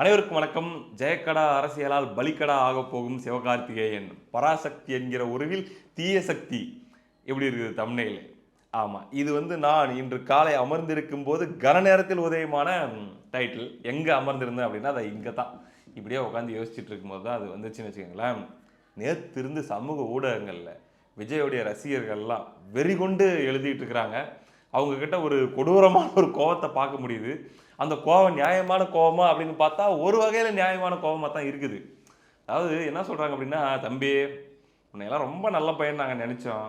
அனைவருக்கும் வணக்கம். ஜெயக்கடா அரசியலால் பலிக்கடா ஆக போகும் சிவகார்த்திகேயன். பராசக்தி என்கிற உருவில் தீய சக்தி எப்படி இருக்குது தமிழ்நிலை ஆமாம் இது வந்து நான் இன்று காலை அமர்ந்திருக்கும் போது கன நேரத்தில் உதயமான டைட்டில் எங்கே அமர்ந்திருந்தேன் அப்படின்னா அதை இங்கே தான் இப்படியே உட்காந்து யோசிச்சுட்டு இருக்கும்போது தான் அது வந்துச்சுன்னு வச்சுக்கோங்களேன். நேற்று இருந்து சமூக ஊடகங்களில் விஜயோடைய ரசிகர்கள்லாம் வெறி கொண்டு எழுதிட்டு இருக்கிறாங்க. அவங்கக்கிட்ட ஒரு கொடூரமான ஒரு கோவத்தை பார்க்க முடியுது. அந்த கோவம் நியாயமான கோவமா அப்படின்னு பார்த்தா ஒரு வகையில் நியாயமான கோவமாக தான் இருக்குது. அதாவது என்ன சொல்கிறாங்க அப்படின்னா தம்பி உன்னையெல்லாம் ரொம்ப நல்ல பையன் நாங்கள் நினச்சோம்.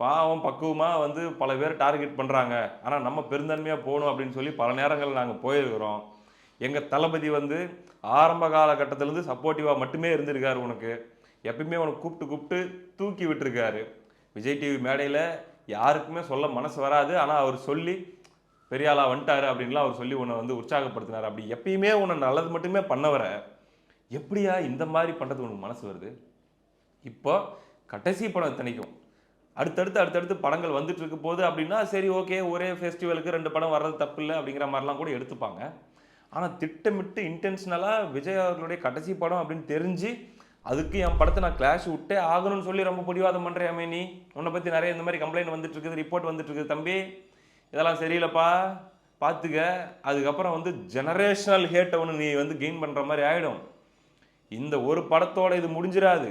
பாவம் பக்குவமாக வந்து பல பேர் டார்கெட் பண்ணுறாங்க ஆனால் நம்ம பெருந்தன்மையாக போகணும் அப்படின்னு சொல்லி பல நேரங்களில் நாங்கள் போயிருக்கிறோம். எங்கள் தளபதி வந்து ஆரம்ப காலகட்டத்திலேருந்து சப்போர்ட்டிவாக மட்டுமே இருந்திருக்காரு உனக்கு. எப்பயுமே உனக்கு கூப்பிட்டு கூப்பிட்டு தூக்கி விட்டுருக்காரு. விஜய் டிவி மேடையில் யாருக்குமே சொல்ல மனசு வராது. ஆனால் அவர் சொல்லி பெரிய ஆளா வந்துட்டாரு அப்படின்லாம் அவர் சொல்லி உன்னை வந்து உற்சாகப்படுத்தினார். அப்படி எப்பயுமே உன்னை நல்லது மட்டுமே பண்ணவர எப்படியா இந்த மாதிரி பண்ணுறது உனக்கு மனசு வருது? இப்போ கடைசி படம் இத்தனைக்கும். அடுத்தடுத்து அடுத்தடுத்து படங்கள் வந்துட்டு இருக்க போது அப்படின்னா சரி ஓகே ஒரே ஃபெஸ்டிவலுக்கு ரெண்டு படம் வர்றது தப்பு இல்லை அப்படிங்கிற மாதிரிலாம் கூட எடுத்துப்பாங்க. ஆனால் திட்டமிட்டு இன்டென்ஷனலாக விஜய் அவர்களுடைய கடைசி படம் அப்படின்னு தெரிஞ்சு அதுக்கு என் படத்தை நான் கிளாஷ் விட்டே ஆகணும்னு சொல்லி ரொம்ப பிடிவாதம் பண்ணுறேன் நீ. உன்னை பற்றி நிறைய இந்த மாதிரி கம்ப்ளைண்ட் வந்துட்டு இருக்குது ரிப்போர்ட் வந்துட்டு இருக்குது தம்பி. இதெல்லாம் சரியில்லைப்பா. பார்த்துக்க அதுக்கப்புறம் வந்து ஜெனரேஷனல் ஹேட்டை ஒன்று நீ வந்து கெயின் பண்ணுற மாதிரி ஆகிடும் இந்த ஒரு படத்தோட இது முடிஞ்சிடாது.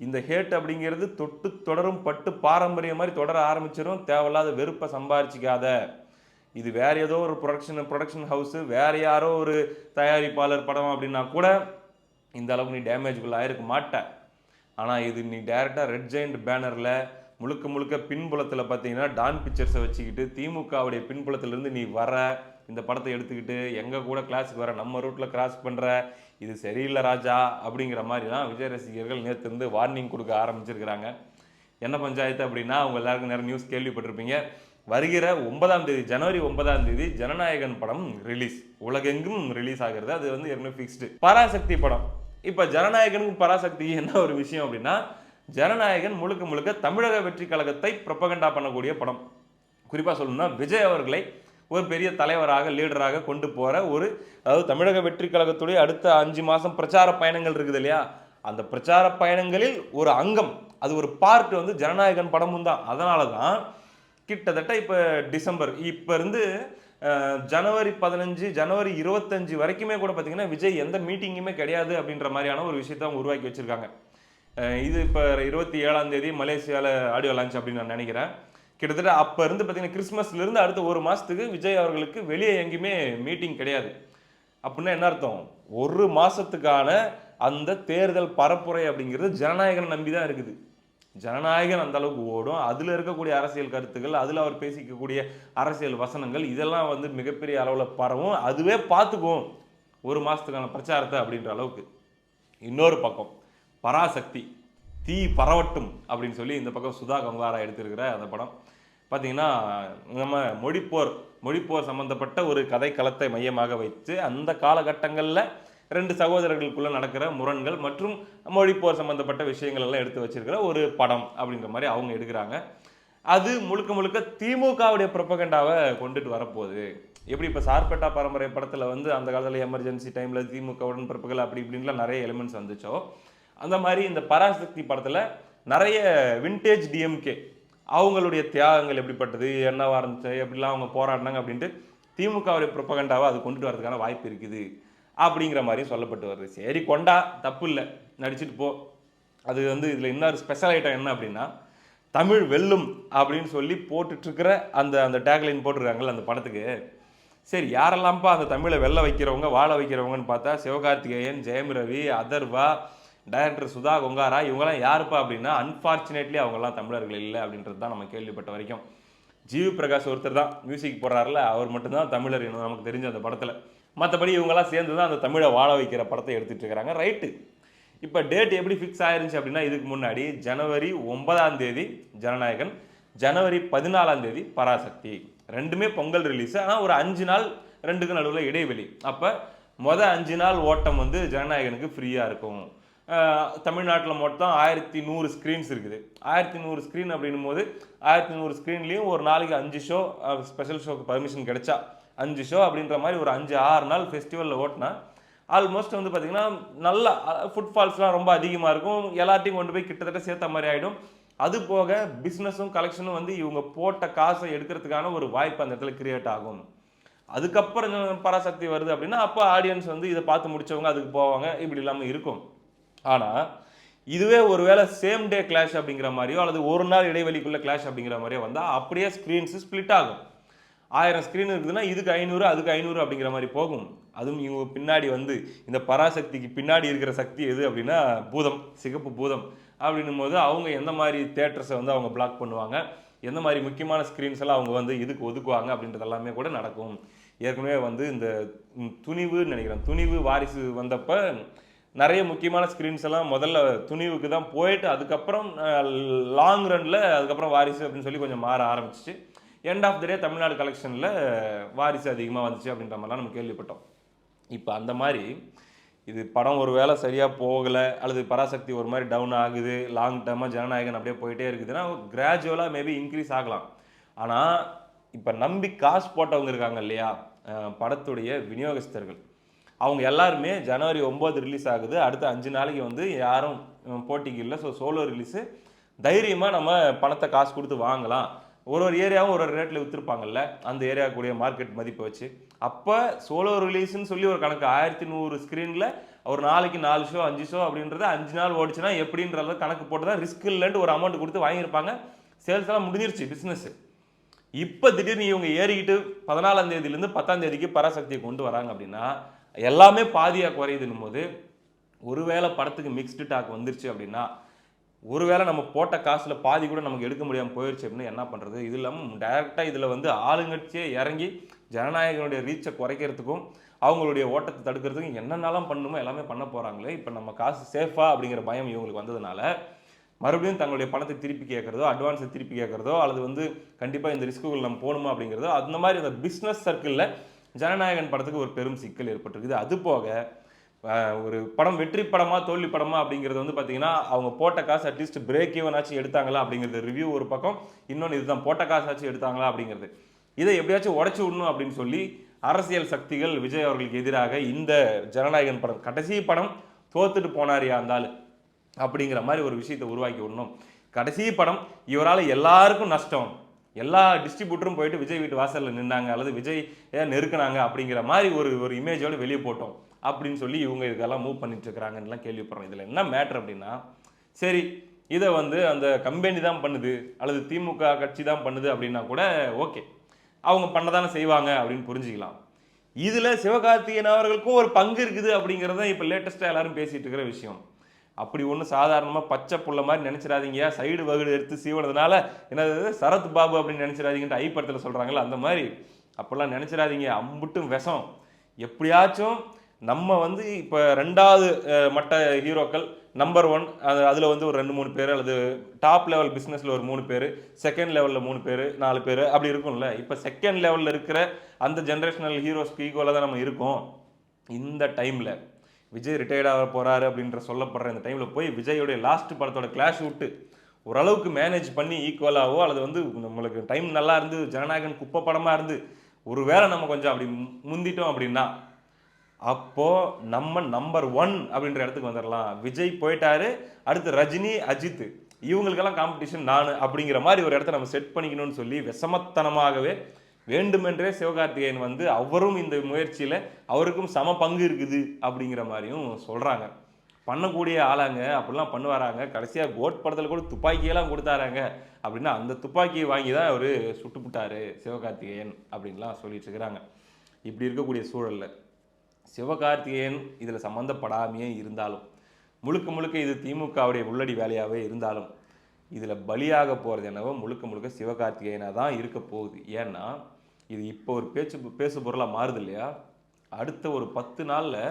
இந்த ஹேட் அப்படிங்கிறது தொட்டு தொடரும் பட்டு பாரம்பரியம் மாதிரி தொடர ஆரம்பிச்சிடும் தேவையில்லாத வெறுப்பை சம்பாரிச்சிக்காத. இது வேறு ஏதோ ஒரு ப்ரொடக்ஷன் ப்ரொடக்ஷன் ஹவுஸு வேறு யாரோ ஒரு தயாரிப்பாளர் படம் அப்படின்னா கூட இந்த அளவுக்கு நீ டேமேஜ்குள்ள ஆயிருக்க மாட்ட ஆனால் இது நீ டைரெக்டாக ரெட் ஜெயிண்ட் பேனரில் முழுக்க முழுக்க பின்புலத்தில் பார்த்தீங்கன்னா டான் பிக்சர்ஸை வச்சுக்கிட்டு திமுகவுடைய பின்புலத்திலேருந்து நீ வர இந்த படத்தை எடுத்துக்கிட்டு எங்கள் கூட கிளாஸுக்கு வர நம்ம ரூட்டில் கிராஸ் பண்ணுற இது சரியில்லை ராஜா அப்படிங்கிற மாதிரிலாம் விஜய் ரசிகர்கள் நேற்று வார்னிங் கொடுக்க ஆரம்பிச்சிருக்கிறாங்க. என்ன பஞ்சாயத்து அப்படின்னா அவங்க எல்லாருக்கும் நேரம் நியூஸ் கேள்விப்பட்டிருப்பீங்க. வருகிற ஒன்பதாம் தேதி ஜனவரி ஒன்பதாம் தேதி ஜனநாயகன் படம் ரிலீஸ் உலகெங்கும் ரிலீஸ் ஆகிறது. அது வந்து ஏற்கனவே ஃபிக்ஸ்டு பராசக்தி படம். இப்போ ஜனநாயகனுக்கும் பராசக்தி என்ன ஒரு விஷயம் அப்படின்னா ஜனநாயகன் முழுக்க முழுக்க தமிழக வெற்றி கழகத்தை ப்ரொப்பகண்டா பண்ணக்கூடிய படம். குறிப்பாக சொல்லணும்னா விஜய் அவர்களை ஒரு பெரிய தலைவராக லீடராக கொண்டு போகிற ஒரு அதாவது தமிழக வெற்றி கழகத்துடைய அடுத்த அஞ்சு மாதம் பிரச்சார பயணங்கள் இருக்குது இல்லையா? அந்த பிரச்சார பயணங்களில் ஒரு அங்கம் அது ஒரு பார்ட் வந்து ஜனநாயகன் படமும் தான். அதனால தான் கிட்டத்தட்ட இப்போ டிசம்பர் இப்போ இருந்து ஜனவரி பதினஞ்சு ஜனவரி இருபத்தஞ்சு வரைக்குமே கூட பார்த்தீங்கன்னா விஜய் எந்த மீட்டிங்குமே கிடையாது அப்படின்ற மாதிரியான ஒரு விஷயத்த அவங்க உருவாக்கி வச்சிருக்காங்க. இது இப்போ இருபத்தி ஏழாம் தேதி மலேசியாவில் ஆடியோ லான்ச் அப்படின்னு நான் நினைக்கிறேன். கிட்டத்தட்ட அப்போ இருந்து பார்த்தீங்கன்னா கிறிஸ்மஸ்லேருந்து அடுத்த ஒரு மாதத்துக்கு விஜய் அவர்களுக்கு வெளியே எங்கேயுமே மீட்டிங் கிடையாது. அப்படின்னா என்ன அர்த்தம்? ஒரு மாதத்துக்கான அந்த தேர்தல் பரப்புரை அப்படிங்கிறது ஜனநாயகனை நம்பி தான் இருக்குது. ஜனநாயகன் அந்த அளவுக்கு ஓடும். அதில் இருக்கக்கூடிய அரசியல் கருத்துக்கள் அதில் அவர் பேசிக்கக்கூடிய அரசியல் வசனங்கள் இதெல்லாம் வந்து மிகப்பெரிய அளவில் பரவும். அதுவே பார்த்துக்கும் ஒரு மாதத்துக்கான பிரச்சாரத்தை அப்படின்ற அளவுக்கு. இன்னொரு பக்கம் பராசக்தி தீ பரவட்டும் அப்படின்னு சொல்லி இந்த பக்கம் சுதா கங்காரா எடுத்திருக்கிற அந்த படம். பார்த்தீங்கன்னா நம்ம மொழிப்போர் மொழிப்போர் சம்மந்தப்பட்ட ஒரு கதைக்களத்தை மையமாக வைத்து அந்த காலகட்டங்களில் ரெண்டு சகோதரர்களுக்குள்ள நடக்கிற முரண்கள் மற்றும் மொழிப்போர் சம்பந்தப்பட்ட விஷயங்கள் எல்லாம் எடுத்து வச்சிருக்கிற ஒரு படம் அப்படிங்கிற மாதிரி அவங்க எடுக்கிறாங்க. அது முழுக்க முழுக்க திமுகவுடைய ப்ரொபகண்டாவை கொண்டுட்டு வரப்போகுது. எப்படி இப்போ சார்பேட்டா பரம்பரை படத்தில் வந்து அந்த காலத்தில் எமர்ஜென்சி டைமில் திமுகவுடன் பிறப்புகள் அப்படி இப்படின்லாம் நிறைய எலிமெண்ட்ஸ் வந்துச்சோ? அந்த மாதிரி இந்த பராசக்தி படத்தில் நிறைய விண்டேஜ் டிஎம்கே அவங்களுடைய தியாகங்கள் எப்படிப்பட்டது என்னவா இருந்துச்சு எப்படிலாம் அவங்க போராடினாங்க அப்படின்ட்டு திமுகவுடைய ப்ரொபகண்டாவை அது கொண்டுட்டு வரதுக்கான வாய்ப்பு இருக்குது. அப்படிங்கிற மாதிரியும் சொல்லப்பட்டு வருது. சரி கொண்டா தப்பு இல்லை நடிச்சிட்டு போ. அது வந்து இதில் இன்னொரு ஸ்பெஷல் ஐட்டம் என்ன அப்படின்னா தமிழ் வெல்லும் அப்படின்னு சொல்லி போட்டுட்ருக்கிற அந்த அந்த டேக்லைன் போட்டிருக்காங்கல்ல அந்த படத்துக்கு. சரி யாரெல்லாம்ப்பா அந்த தமிழை வெல்ல வைக்கிறவங்க வாழ வைக்கிறவங்கன்னு பார்த்தா சிவகார்த்திகேயன் ஜெயம் ரவி அதர்வா டைரக்டர் சுதா கொங்காரா இவங்கெல்லாம் யாருப்பா அப்படின்னா அன்ஃபார்ச்சுனேட்லி அவங்கெல்லாம் தமிழர்கள் இல்லை அப்படின்றது தான் நம்ம கேள்விப்பட்ட வரைக்கும். ஜிவி பிரகாஷ் ஒருத்தர் தான் மியூசிக் போடுறாருல அவர் மட்டும்தான் தமிழர் நமக்கு தெரிஞ்ச அந்த படத்தில். மற்றபடி இவங்கெல்லாம் சேர்ந்து தான் அந்த தமிழை வாழ வைக்கிற படத்தை எடுத்துகிட்டு இருக்கிறாங்க ரைட்டு இப்போ டேட் எப்படி ஃபிக்ஸ் ஆயிருந்துச்சு அப்படின்னா இதுக்கு முன்னாடி ஜனவரி ஒன்பதாம் தேதி ஜனநாயகன் ஜனவரி பதினாலாம் தேதி பராசக்தி. ரெண்டுமே பொங்கல் ரிலீஸ் ஆனால் ஒரு அஞ்சு நாள் ரெண்டுக்கு நடுவில் இடைவெளி. அப்போ மொதல் அஞ்சு நாள் ஓட்டம் வந்து ஜனநாயகனுக்கு ஃப்ரீயாக இருக்கும். தமிழ்நாட்டில் மொத்தம் ஆயிரத்தி நூறு ஸ்க்ரீன்ஸ் இருக்குது. ஆயிரத்தி நூறு ஸ்க்ரீன் அப்படின்னும் போது ஆயிரத்தி நூறு ஸ்க்ரீன்லேயும் ஒரு நாளைக்கு அஞ்சு ஷோ ஸ்பெஷல் ஷோக்கு பர்மிஷன் கிடைச்சா அஞ்சு ஷோ அப்படின்ற மாதிரி ஒரு அஞ்சு ஆறு நாள் ஃபெஸ்டிவலில் ஓட்டினா ஆல்மோஸ்ட் வந்து பார்த்திங்கன்னா நல்லா ஃபுட்ஃபால்ஸ்லாம் ரொம்ப அதிகமாக இருக்கும். எல்லாத்தையும் கொண்டு போய் கிட்டத்தட்ட சேர்த்த மாதிரி ஆகிடும் அது போக பிஸ்னஸும் கலெக்ஷனும் வந்து இவங்க போட்ட காசை எடுக்கிறதுக்கான ஒரு வாய்ப்பு அந்த இடத்துல கிரியேட் ஆகும். அதுக்கப்புறம் பராசக்தி வருது அப்படின்னா அப்போ ஆடியன்ஸ் வந்து இதை பார்த்து முடிச்சவங்க அதுக்கு போவாங்க. இப்படி இல்லாமல் இருக்கும். ஆனால் இதுவே ஒருவேளை சேம் டே கிளாஷ் அப்படிங்கிற மாதிரியோ அல்லது ஒரு நாள் இடைவெளிக்குள்ளே கிளாஷ் அப்படிங்கிற மாதிரியோ வந்தால் அப்படியே ஸ்க்ரீன்ஸு ஸ்ப்ளிட் ஆகும். ஆயிரம் ஸ்க்ரீன் இருக்குதுன்னா இதுக்கு ஐநூறு அதுக்கு ஐநூறு அப்படிங்கிற மாதிரி போகும். அதுவும் இவங்க பின்னாடி வந்து இந்த பராசக்திக்கு பின்னாடி இருக்கிற சக்தி எது அப்படின்னா பூதம் சிகப்பு பூதம் அப்படின்னும் போது அவங்க எந்த மாதிரி தேட்டர்ஸை வந்து அவங்க பிளாக் பண்ணுவாங்க எந்த மாதிரி முக்கியமான ஸ்க்ரீன்ஸ் எல்லாம் அவங்க வந்து இதுக்கு ஒதுக்குவாங்க அப்படின்றது எல்லாமே கூட நடக்கும். ஏற்கனவே வந்து இந்த துணிவுன்னு நினைக்கிறேன் துணிவு வாரிசு வந்தப்போ நிறைய முக்கியமான ஸ்க்ரீன்ஸ் எல்லாம் முதல்ல துணிவுக்கு தான் போயிட்டு அதுக்கப்புறம் லாங் ரன்ல அதுக்கப்புறம் வாரிசு அப்படின்னு சொல்லி கொஞ்சம் மாற ஆரம்பிச்சிச்சு. End of the day Tamil Nadu கலெக்ஷனில் வாரிசு அதிகமாக வந்துச்சு அப்படின்ற மாதிரிலாம் நம்ம கேள்விப்பட்டோம். இப்போ அந்த மாதிரி இது படம் ஒரு வேளை சரியாக போகலை அல்லது பராசக்தி ஒரு மாதிரி டவுன் ஆகுது லாங் டேர்மாக ஜனநாயகன் அப்படியே போயிட்டே இருக்குதுன்னா கிராஜுவலாக மேபி இன்க்ரீஸ் ஆகலாம். ஆனால் இப்போ நம்பி காசு போட்டவங்க இருக்காங்க இல்லையா? படத்துடைய விநியோகஸ்தர்கள். அவங்க எல்லாருமே ஜனவரி ஒம்பது ரிலீஸ் ஆகுது அடுத்த அஞ்சு நாளைக்கு வந்து யாரும் போட்டிக்கு இல்லை. ஸோ சோலோ ரிலீஸு தைரியமாக நம்ம பணத்தை காசு கொடுத்து வாங்கலாம். ஒரு ஒரு ஏரியாவும் ஒரு ஒரு ரேட்டில் விற்றுருப்பாங்கல்ல அந்த ஏரியாவுக்குரிய மார்க்கெட் மதிப்பை வச்சு. அப்போ சோலோ ரிலீஸ்னு சொல்லி ஒரு கணக்கு ஆயிரத்தி நூறு ஸ்க்ரீனில் ஒரு நாளைக்கு நாலு ஷோ அஞ்சு ஷோ அப்படின்றத அஞ்சு நாள் ஓடிச்சுன்னா எப்படின்றத கணக்கு போட்டு தான் ரிஸ்க் இல்லைன்ட்டு ஒரு அமௌண்ட் கொடுத்து வாங்கியிருப்பாங்க. சேல்ஸ் எல்லாம் முடிஞ்சிருச்சு பிஸ்னஸ் இப்போ திடீர்னு இவங்க ஏறிக்கிட்டு பதினாலாம் தேதியிலேருந்து பத்தாம் தேதிக்கு பராசக்தியை கொண்டு வராங்க அப்படின்னா எல்லாமே பாதியாக குறையுதுன்னும் போது ஒருவேளை படத்துக்கு மிக்ஸ்டு டாக் வந்துருச்சு அப்படின்னா ஒருவேளை நம்ம போட்ட காசில் பாதி கூட நமக்கு எடுக்க முடியாமல் போயிடுச்சு அப்படின்னு என்ன பண்ணுறது இது இல்லாமல் டைரெக்டாக இதில் வந்து ஆளுங்கட்சியே இறங்கி ஜனநாயகனுடைய ரீச்சை குறைக்கிறதுக்கும் அவங்களுடைய ஓட்டத்தை தடுக்கிறதுக்கும் என்னென்னலாம் பண்ணணுமோ எல்லாமே பண்ண போகிறாங்களே இப்போ நம்ம காசு சேஃபா அப்படிங்கிற பயம் இவங்களுக்கு வந்ததுனால மறுபடியும் தங்களுடைய பணத்தை திருப்பி கேட்குறதோ அட்வான்ஸை திருப்பி கேட்குறதோ அல்லது வந்து கண்டிப்பாக இந்த ரிஸ்க்குகள் நம்ம போகணுமா அப்படிங்கிறதோ அந்த மாதிரி அந்த பிஸ்னஸ் சர்க்கிளில் ஜனநாயகன் படத்துக்கு ஒரு பெரும் சிக்கல் ஏற்பட்டிருக்குது. அது போக ஒரு படம் வெற்றி படமா தோல்வி படமா அப்படிங்கிறது வந்து பார்த்தீங்கன்னா அவங்க போட்ட காசு அட்லீஸ்ட் பிரேக் ஈவன் ஆச்சு எடுத்தாங்களா அப்படிங்கிறது. ரிவ்யூ ஒரு பக்கம் இன்னொன்று இதுதான் போட்ட காசாச்சும் எடுத்தாங்களா அப்படிங்கிறது. இதை எப்படியாச்சும் உடச்சி விடணும் அப்படின்னு சொல்லி அரசியல் சக்திகள் விஜய் அவர்களுக்கு எதிராக இந்த ஜனநாயகன் படம் கடைசி படம் தோத்துட்டு போனாரியா இருந்தாலும் அப்படிங்கிற மாதிரி ஒரு விஷயத்தை உருவாக்கி விடணும். கடைசி படம் இவரால் எல்லாருக்கும் நஷ்டம். எல்லா டிஸ்ட்ரிபியூட்டரும் போயிட்டு விஜய் வீட்டு வாசலில் நின்னாங்க அல்லது விஜய் ஏன் நெருக்குனாங்க அப்படிங்கிற மாதிரி ஒரு ஒரு இமேஜோடு வெளியே போட்டோம். அப்படின்னு சொல்லி இவங்க இதெல்லாம் மூவ் பண்ணிட்டு கேள்விப்படுறோம். இதில் என்ன மேட்டர் அப்படின்னா சரி இதை வந்து அந்த கம்பெனி தான் பண்ணுது அல்லது திமுக கட்சி தான் பண்ணுது அப்படின்னா கூட ஓகே அவங்க பண்ணதானே செய்வாங்க அப்படின்னு புரிஞ்சுக்கலாம். இதில் சிவகார்த்திகேயன் அவர்களுக்கும் ஒரு பங்கு இருக்குது அப்படிங்கிறத இப்போ லேட்டஸ்ட்டாக எல்லாரும் பேசிகிட்டு இருக்கிற விஷயம். அப்படி ஒன்றும் சாதாரணமாக பச்சை புள்ள மாதிரி நினச்சிடாதீங்க சைடு வகுடு எடுத்து சீவனதுனால என்னது சரத் பாபு அப்படின்னு நினைச்சிடாதீங்கன்ட்டு ஐ படத்தில் சொல்கிறாங்களே அந்த மாதிரி. அப்படிலாம் நினச்சிடாதீங்க அம்புட்டும் விஷம். எப்படியாச்சும் நம்ம வந்து இப்போ ரெண்டாவது மட்ட ஹீரோக்கள் நம்பர் ஒன் அது அதில் வந்து ஒரு ரெண்டு மூணு பேர் அல்லது டாப் லெவல் பிஸ்னஸில் ஒரு மூணு பேர் செகண்ட் லெவலில் மூணு பேர் நாலு பேர் அப்படி இருக்கும்ல. இப்போ செகண்ட் லெவலில் இருக்கிற அந்த ஜென்ரேஷனல் ஹீரோஸ்க்கு ஈக்குவலாக தான் நம்ம இருக்கோம். இந்த டைமில் விஜய் ரிட்டையர்ட் ஆக போகிறாரு அப்படின்ற சொல்லப்படுற இந்த டைமில் போய் விஜயோடைய லாஸ்ட் படத்தோட கிளாஷ் விட்டு ஓரளவுக்கு மேனேஜ் பண்ணி ஈக்குவலாகவோ அல்லது வந்து நம்மளுக்கு டைம் நல்லா இருந்து ஜனநாயகன் குப்பை படமாக இருந்து ஒருவேளை நம்ம கொஞ்சம் அப்படி முந்திட்டோம் அப்படின்னா அப்போ நம்ம நம்பர் ஒன் அப்படின்ற இடத்துக்கு வந்துடலாம் விஜய் போயிட்டாரு. அடுத்து ரஜினி அஜித் இவங்களுக்கெல்லாம் காம்படிஷன் நான் அப்படிங்கிற மாதிரி ஒரு இடத்த நம்ம செட் பண்ணிக்கணும்னு சொல்லி விஷமத்தனமாகவே வேண்டுமென்றே சிவகார்த்திகேயன் வந்து அவரும் இந்த முயற்சியில் அவருக்கும் சம பங்கு இருக்குது அப்படிங்கிற மாதிரியும் சொல்கிறாங்க பண்ணக்கூடிய ஆளாங்க அப்படிலாம் பண்ணுவாராங்க. கடைசியாக கோட் கூட துப்பாக்கியெல்லாம் கொடுத்தாராங்க அப்படின்னா அந்த துப்பாக்கியை வாங்கி தான் அவர் சுட்டுப்புட்டாரு சிவகார்த்திகேயன் அப்படின்லாம் சொல்லிட்டு இருக்கிறாங்க. இப்படி இருக்கக்கூடிய சூழலில். சிவகார்த்திகேயன் இதில் சம்மந்தப்படாமையே இருந்தாலும் முழுக்க முழுக்க இது திமுகவுடைய உள்ளடி வேலையாகவே இருந்தாலும் இதில் பலியாக போகிறது என்னவோ முழுக்க முழுக்க சிவகார்த்திகேயனாக தான் இருக்க போகுது. ஏன்னா இது இப்போ ஒரு பேச்சு பேசு பொருளாக மாறுது இல்லையா? அடுத்த ஒரு பத்து நாளில்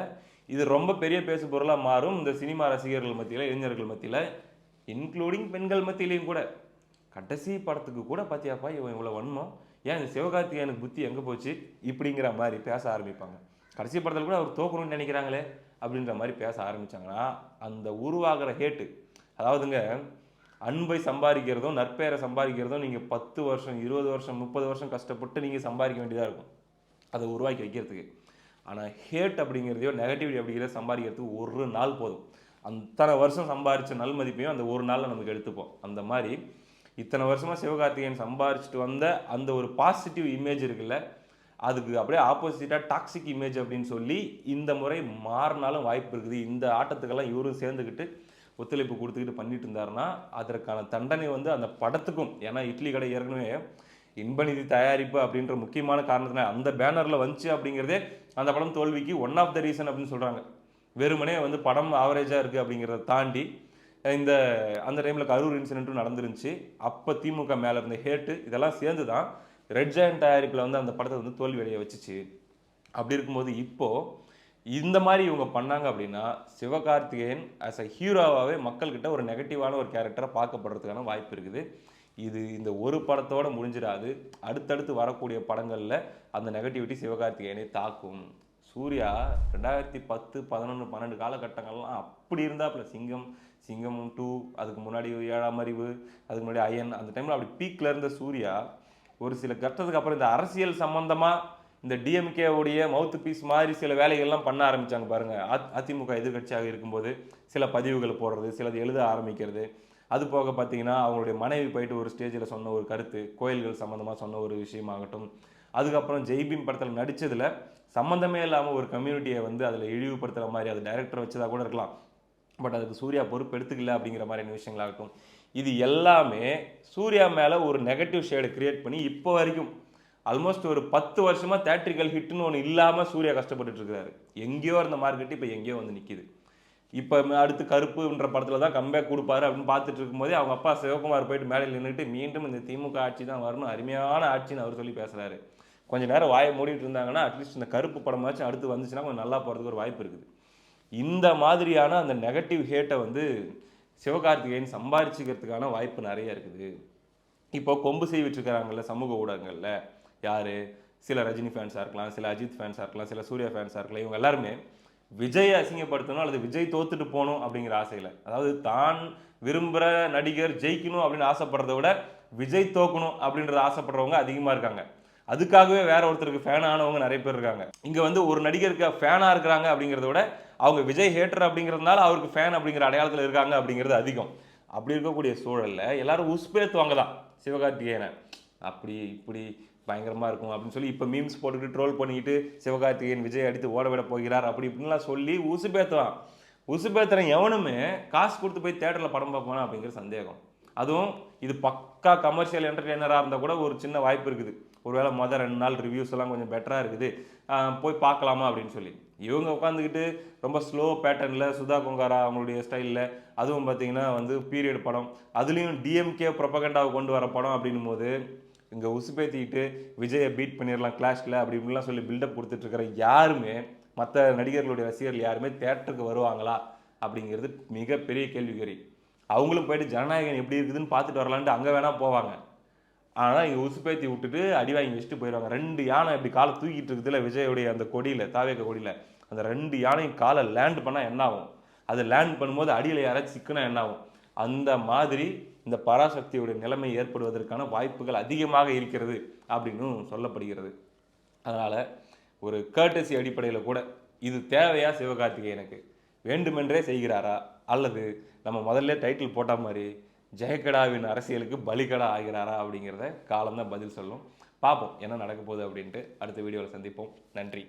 இது ரொம்ப பெரிய பேசு பொருளாக மாறும். இந்த சினிமா ரசிகர்கள் மத்தியில் இளைஞர்கள் மத்தியில் இன்க்ளூடிங் பெண்கள் மத்தியிலையும் கூட. கடைசி படத்துக்கு கூட பார்த்தியாப்பா இவன் இவ்வளோ வன்மம்? ஏன் இந்த சிவகார்த்திகேயனுக்கு புத்தி எங்கே போச்சு? இப்படிங்கிற மாதிரி பேச ஆரம்பிப்பாங்க. கடைசி படத்தில் கூட அவர் தோக்கணும்னு நினைக்கிறாங்களே அப்படின்ற மாதிரி பேச ஆரம்பிச்சாங்கன்னா அந்த உருவாகிற ஹேட்டு அதாவதுங்க அன்பை சம்பாதிக்கிறதும் நற்பெயரை சம்பாதிக்கிறதும் நீங்கள் பத்து வருஷம் இருபது வருஷம் முப்பது வருஷம் கஷ்டப்பட்டு நீங்கள் சம்பாதிக்க வேண்டியதாக இருக்கும். அதை உருவாக்கி வைக்கிறதுக்கு. ஆனால் ஹேட் அப்படிங்கிறதையோ நெகட்டிவிட்டி அப்படிங்கிறத சம்பாதிக்கிறதுக்கு ஒரு நாள் போதும். அத்தனை வருஷம் சம்பாதிச்ச நல் மதிப்பையும் அந்த ஒரு நாளில் நமக்கு எடுத்துப்போம். அந்த மாதிரி இத்தனை வருஷமாக சிவகார்த்திகேயன் சம்பாரிச்சிட்டு வந்த அந்த ஒரு பாசிட்டிவ் இமேஜ் இருக்குல்ல அதுக்கு அப்படியே ஆப்போசிட்டாக டாக்ஸிக் இமேஜ் அப்படின்னு சொல்லி இந்த முறை மாறினாலும் வாய்ப்பு இருக்குது. இந்த ஆட்டத்துக்கெல்லாம் இவரும் சேர்ந்துக்கிட்டு ஒத்துழைப்பு கொடுத்துக்கிட்டு பண்ணிட்டு இருந்தாருன்னா அதற்கான தண்டனை வந்து அந்த படத்துக்கும் ஏன்னா இட்லி கடை ஏற்கனவே இன்பநிதி தயாரிப்பு அப்படின்ற முக்கியமான காரணத்தினால அந்த பேனரில் வந்துச்சு அப்படிங்கிறதே அந்த படம் தோல்விக்கு ஒன் ஆஃப் த ரீசன் அப்படின்னு சொல்கிறாங்க வெறுமனே வந்து படம் ஆவரேஜாக இருக்குது அப்படிங்கிறத தாண்டி இந்த அந்த டைமில் கரூர் இன்சிடென்ட்டும் நடந்துருந்துச்சு. அப்போ திமுக மேலே இருந்த ஹேட்டு இதெல்லாம் சேர்ந்து தான் ரெட் ஜாயின் தயாரிப்பில் வந்து அந்த படத்தை வந்து தோல்வி வெளியே வச்சுச்சு. அப்படி இருக்கும்போது இப்போது இந்த மாதிரி இவங்க பண்ணாங்க அப்படின்னா சிவகார்த்திகேயன் ஆஸ் அ ஹீரோவாகவே மக்கள்கிட்ட ஒரு நெகட்டிவான ஒரு கேரக்டராக பார்க்கப்படுறதுக்கான வாய்ப்பு இருக்குது. இது இந்த ஒரு படத்தோடு முடிஞ்சிடாது. அடுத்தடுத்து வரக்கூடிய படங்களில் அந்த நெகட்டிவிட்டி சிவகார்த்திகேயனை தாக்கும். சூர்யா ரெண்டாயிரத்தி பத்து பதினொன்று பன்னெண்டு காலகட்டங்கள்லாம் அப்படி இருந்தாப்புல சிங்கம் சிங்கம் டூ அதுக்கு முன்னாடி ஏழாம் அறிவு அதுக்கு முன்னாடி அயன் அந்த டைமில் அப்படி பீக்கில் இருந்த சூர்யா ஒரு சில கட்டத்துக்கு அப்புறம் இந்த அரசியல் சம்பந்தமாக இந்த டிஎம்கேவுடைய மவுத்து பீஸ் மாதிரி சில வேலைகள்லாம் பண்ண ஆரம்பிச்சாங்க பாருங்கள் அ- அதிமுக எதிர்க்கட்சியாக இருக்கும்போது சில பதிவுகள் போடுறது சிலது எழுத ஆரம்பிக்கிறது. அது போக பார்த்தீங்கன்னா அவங்களுடைய மனைவி போயிட்டு ஒரு ஸ்டேஜில் சொன்ன ஒரு கருத்து கோயில்கள் சம்மந்தமாக சொன்ன ஒரு விஷயமாகட்டும். அதுக்கப்புறம் ஜெய்பீம் படத்தில் நடித்ததில் சம்மந்தமே இல்லாமல் ஒரு கம்யூனிட்டியை வந்து அதில் இழிவுபடுத்துகிற மாதிரி அது டைரக்டர் வச்சதாக கூட இருக்கலாம். பட் அதுக்கு சூர்யா பொறுப்பு எடுத்துக்கல அப்படிங்கிற மாதிரியான விஷயங்களாகட்டும். இது எல்லாமே சூர்யா மேலே ஒரு நெகட்டிவ் ஷேடை கிரியேட் பண்ணி இப்போ வரைக்கும் ஆல்மோஸ்ட் ஒரு பத்து வருஷமாக தேட்ரிக்கல் ஹிட்னு ஒன்று இல்லாமல் சூர்யா கஷ்டப்பட்டு இருக்கிறாரு எங்கேயோ இருந்த மார்க்கெட் இப்போ எங்கேயோ வந்து நிற்கிது இப்போ அடுத்து கருப்புன்ற படத்தில் தான் கம்பேக் கொடுப்பாரு அப்படின்னு பார்த்துட்டு இருக்கும்போதே அவங்க அப்பா சிவகுமார் போயிட்டு மேடையில் நின்றுட்டு மீண்டும் இந்த திமுக ஆட்சி தான் வரணும் அருமையான ஆட்சின்னு அவர் சொல்லி பேசுகிறாரு கொஞ்ச நேரம் வாயை மூடிட்டு இருந்தாங்கன்னா அட்லீஸ்ட் இந்த கருப்பு படமாச்சும் அடுத்து வந்துச்சுன்னா கொஞ்சம் நல்லா போகிறதுக்கு ஒரு வாய்ப்பு இருக்குது. இந்த மாதிரியான அந்த நெகட்டிவ் ஹேட்டை வந்து சிவகார்த்திகேயன் சம்பாரிச்சுக்கிறதுக்கான வாய்ப்பு நிறைய இருக்குது. இப்போ கொம்பு செய்விட்டுருக்கிறாங்கல்ல சமூக ஊடகங்களில். யார்? சில ரஜினி ஃபேன்ஸாக இருக்கலாம் சில அஜித் ஃபேன்ஸாக இருக்கலாம் சில சூர்யா ஃபேன்ஸாக இருக்கலாம். இவங்க எல்லாருமே விஜயை அசிங்கப்படுத்தணும் அல்லது விஜய் தோத்துட்டு போகணும் அப்படிங்கிற ஆசையில். அதாவது தான் விரும்புகிற நடிகர் ஜெயிக்கணும் அப்படின்னு ஆசைப்படுறத விட விஜய் தோக்கணும் அப்படின்றத ஆசைப்படுறவங்க அதிகமாக இருக்காங்க. அதுக்காகவே வேற ஒருத்தருக்கு ஃபேன் ஆனவங்க நிறைய பேர் இருக்காங்க. இங்கே வந்து ஒரு நடிகருக்கு ஃபேனாக இருக்கிறாங்க அப்படிங்கிறத விட அவங்க விஜய் ஹேட்டர் அப்படிங்கிறதுனால அவருக்கு ஃபேன் அப்படிங்கிற அடையாளத்தில் இருக்காங்க அப்படிங்கிறது அதிகம். அப்படி இருக்கக்கூடிய சூழலில் எல்லாரும் உஸ்பேத்துவாங்க தான் சிவகார்த்திகேயனை. அப்படி இப்படி பயங்கரமாக இருக்கும் அப்படின்னு சொல்லி இப்போ மீம்ஸ் போட்டுக்கிட்டு ட்ரோல் பண்ணிக்கிட்டு சிவகார்த்திகேயன் விஜய் அடித்து ஓட விட போகிறார் அப்படி இப்படின்லாம் சொல்லி உசுபேத்துவான் உசுபேத்துறன் எவனுமே காசு கொடுத்து போய் தேட்டரில் படம் பார்ப்பானா அப்படிங்கிற சந்தேகம். அதுவும் இது பக்கா கமர்ஷியல் என்டர்டெய்னராக இருந்தால் கூட ஒரு சின்ன வாய்ப்பு இருக்குது. ஒருவேளை மொதல் ரெண்டு நாள் ரிவ்யூஸ் எல்லாம் கொஞ்சம் பெட்டராக இருக்குது. போய் பார்க்கலாமா அப்படின்னு சொல்லி. இவங்க உட்காந்துக்கிட்டு ரொம்ப ஸ்லோ பேட்டர்னில் சுதா கொங்காரா அவங்களுடைய ஸ்டைலில் அதுவும் பார்த்தீங்கன்னா வந்து பீரியட் படம் அதுலேயும் டிஎம்கே ப்ரொபகண்டாவை கொண்டு வர படம் அப்படின்னும் போது இங்கே உசுப்பேத்திக்கிட்டு விஜயை பீட் பண்ணிடலாம் கிளாஷில் அப்படி இப்படிலாம் சொல்லி பில்டப் கொடுத்துட்ருக்கிற யாருமே மற்ற நடிகர்களுடைய ரசிகர்கள் யாருமே தேட்டருக்கு வருவாங்களா அப்படிங்கிறது மிகப்பெரிய கேள்விக்குறி. அவங்களும் போயிட்டு ஜனநாயகம் எப்படி இருக்குதுன்னு பார்த்துட்டு வரலான்ட்டு அங்கே வேணால் போவாங்க. ஆனால் இங்கே உசுப்பேத்தி விட்டுட்டு அடி வாங்கி வச்சுட்டு போயிடுவாங்க ரெண்டு யானை இப்படி காலை தூக்கிட்டு இருக்குதுல விஜயோடைய அந்த கொடியில் தாவேக்க கொடியில். அந்த ரெண்டு யானையும் காலை லேண்ட் பண்ணால் என்ன ஆகும் அது லேண்ட் பண்ணும்போது அடியில் யாராச்சும் சிக்கனா என்ன ஆகும் அந்த மாதிரி இந்த பராசக்தியுடைய நிலைமை ஏற்படுவதற்கான வாய்ப்புகள் அதிகமாக இருக்கிறது அப்படின்னு சொல்லப்படுகிறது. அதனால் ஒரு கேர்டசி அடிப்படையில் கூட இது தேவையா சிவகார்த்திகேயனுக்கு? வேண்டுமென்றே செய்கிறாரா? அல்லது நம்ம முதல்ல டைட்டில் போட்ட மாதிரி ஜெயக்கடாவின் அரசியலுக்கு பலிகடா ஆகிறாரா அப்படிங்கிறத காலம் தான் பதில் சொல்லும். பார்ப்போம் என்ன நடக்க போகுது அப்படின்ட்டு அடுத்த வீடியோவில் சந்திப்போம். நன்றி.